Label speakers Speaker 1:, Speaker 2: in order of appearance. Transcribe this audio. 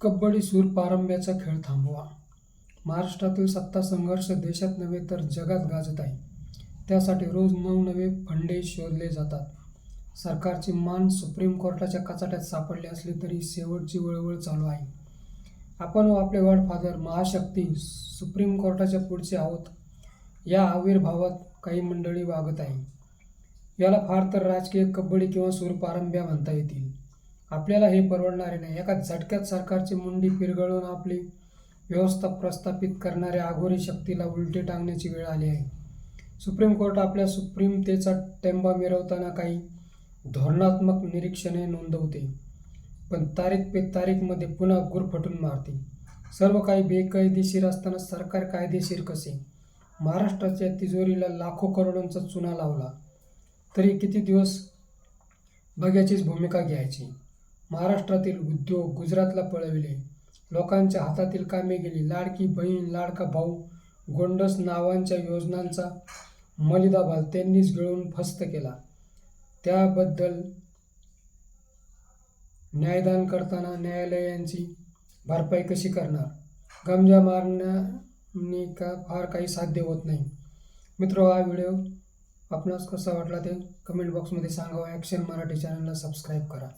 Speaker 1: कबड्डी सूर पारंब्याचा खेळ थांबवा. महाराष्ट्रातील सत्ता संघर्ष देशात नव्हे तर जगात गाजत आहे. त्यासाठी रोज नवनवे फंडे शोधले जातात. सरकारची मान सुप्रीम कोर्टाच्या कचाट्यात सापडली असली तरी शेवटची वळवळ चालू आहे. आपण व आपले गॉडफादर महाशक्ती सुप्रीम कोर्टाच्या पुढचे आहोत. या आविर्भावात काही मंडळी वागत आहे. याला फार तर राजकीय कबड्डी किंवा सूरपारंब्या म्हणता येतील. आपल्याला हे परवडणारे नाही. एका झटक्यात सरकारची मुंडी पिरगळून आपली व्यवस्था प्रस्थापित करणाऱ्या आघोरी शक्तीला उलटे टांगण्याची वेळ आली आहे. सुप्रीम कोर्ट आपल्या सुप्रीमतेचा टेंबा मिरवताना काही धोरणात्मक निरीक्षणे नोंदवते पण तारीख पे तारीखमध्ये पुन्हा गुरफटून मारते. सर्व काही बेकायदेशीर असताना सरकार कायदेशीर कसे? महाराष्ट्राच्या तिजोरीला लाखो करोडांचा चुना लावला. तरी किती दिवस बघ्याचीच भूमिका घ्यायची? महाराष्ट्रातील उद्योग गुजरातला पळविले. लोकांच्या हातातील कामे गेली. लाडकी बहीण लाडका भाऊ गोंडस नावांच्या योजनांचा मलिदाबाल त्यांनीच गिळून फस्त केला. त्याबद्दल न्यायदान करताना न्यायालयांची भरपाई कशी करणार? गमजा मारण्याने का फार काही साध्य होत नाही? मित्र हा व्हिडिओ आपणास कसा वाटला ते कमेंट बॉक्समध्ये सांगा ॲक्शन मराठी चॅनलला सबस्क्राईब करा.